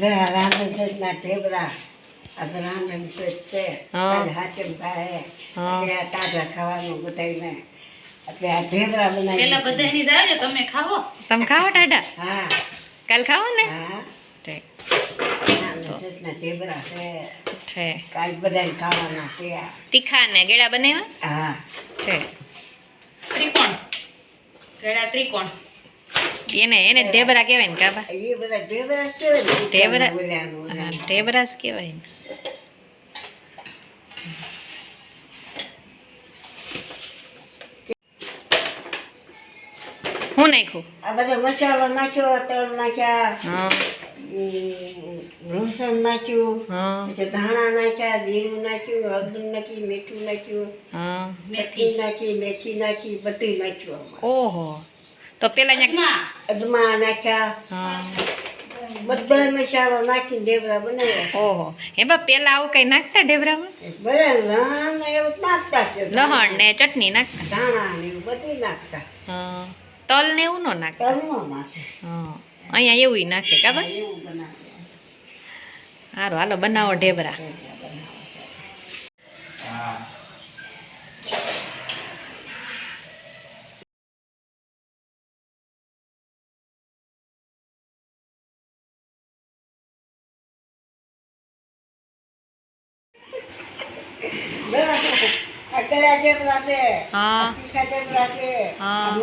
રાંધણ ઢેબરા. આ રાંધણ છે. હાચમ આ તાજા ખાવાનું બધાયને. એટલે આ ઢેબરા પેલા બનાવી બધા એની જાજો તમે ખાવો? તમે ખાવો ટાટા? હા. કાલ ખાઓ ને? હા. ઠીક. રાંધણ ઢેબરા છે. કાલ બધાને ખાવાના તીખા ને ગેડા બનાવ્યા? હા. ઠીક. ત્રિકોણ. ગેડા ત્રિકોણ. એને એને ઢેબરા કહેવાય ને કાબા. ઢેબરા જ કહેવાય હા નાખ્યું? આ બધો મસાલો નાખ્યો તલ નાખ્યા લસણ નાખ્યું પછી ધાણા નાખ્યા જીરું નાખ્યું હળદર નાખી મીઠું નાખ્યું હા. મેથી નાખી મેથી નાખી બધું નાખ્યું ઓહો. તો પેલા અજમા. નાખ્યા. હા. બધા મસાલો નાખીને ઢેબરા બનાવ્યા. ઓહો. એ બા પેલા આવું કઈ નાખતા ઢેબરામાં? બધા લહણ ને એવું નાખતા લહણ ને ચટણી નાખતા? ધાણા ને એવું બધું નાખતા. હા. તલ ને એવું ન નાખતા? નાખે. હા. અહીંયા એવું નાખે કાબર એવું બનાવે. સારું હાલો બનાવો ઢેબરા. હા.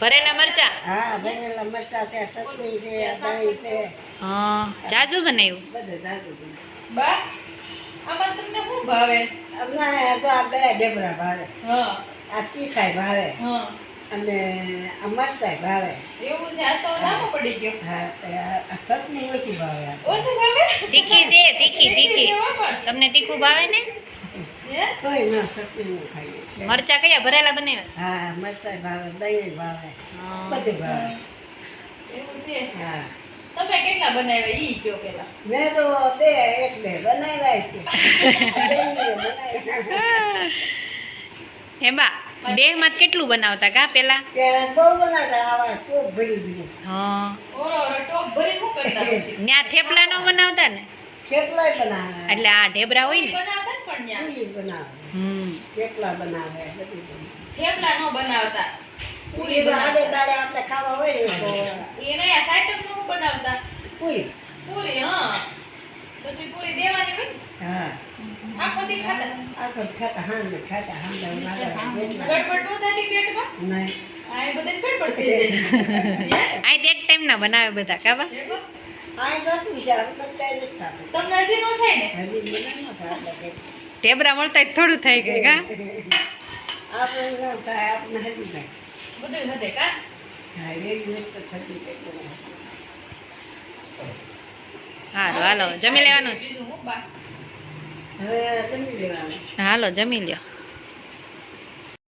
ભરેલા મરચા? હા ભરેલા મરચાં છે ચટણી છે દહીં છે. હા. જાજુ બનાવ્યું બધું જાજુ. બા આમાં તમને શું ભાવે? તો આ ગયા ઢેબરા ભાવે. હા. આ તીખાય ભાવે. હા. અને આ મરચાંય ભાવે. એવું છે આજ તો પડી ગયો. હા ચટણી ઓછી ભાવે. આ. ભાવે? તીખી છે તીખી તીખી તમને તીખું ભાવે ને? ના ચટણી ખાઈએ મરચા કયા? ભરેલા બનાવ્યા હા મરચા ભાવે દહીં ભાવે. હા. બધું ભાવે. એવું છે? હા. તમે કેટલા બનાવ્યા ઈ કયો પેલા? મેં તો બે એક બે બનાવ્યા છે. હે બા દેહમાં કેટલું બનાવતા કા પેલા? બહુ બનાવતા આવા ખૂબ ભરી ભરી હા. ઓરો ઓરો ટોપ ભરી શું કરતા પછી? ત્યાં થેપલા નો બનાવતા ને? એટલે આ ઢેબરા હોય ને. બનાવતા ને પણ ન્યા. પૂરી બનાવે. હમ. થેપલા બનાવે બધું બનાવે. થેપલા નો બનાવતા. પૂરી તો આડે દાડે આપણે ખાવા હોય તો. એને આ સાઈટમનું બનાવતા. પૂરી. પૂરી હા. પછી પૂરી દેવાની હોય ને. હા. આખો દી ખાતા. આખો ખાતા હા ને ખાતા હા ને મારા ગડબડ નો થતી પેટમાં? નહીં. આ એ બધાને ગડબડ થઈ જાય. આ એક ટાઈમ ના બનાવે બધા કાબા તમને હજી નો થાય ને. ઢેબરા મળતા જ થોડું થઈ ગયું કા બધું હદે હાલો હાલો જમી લેવાનું. હાલો જમી લ્યો.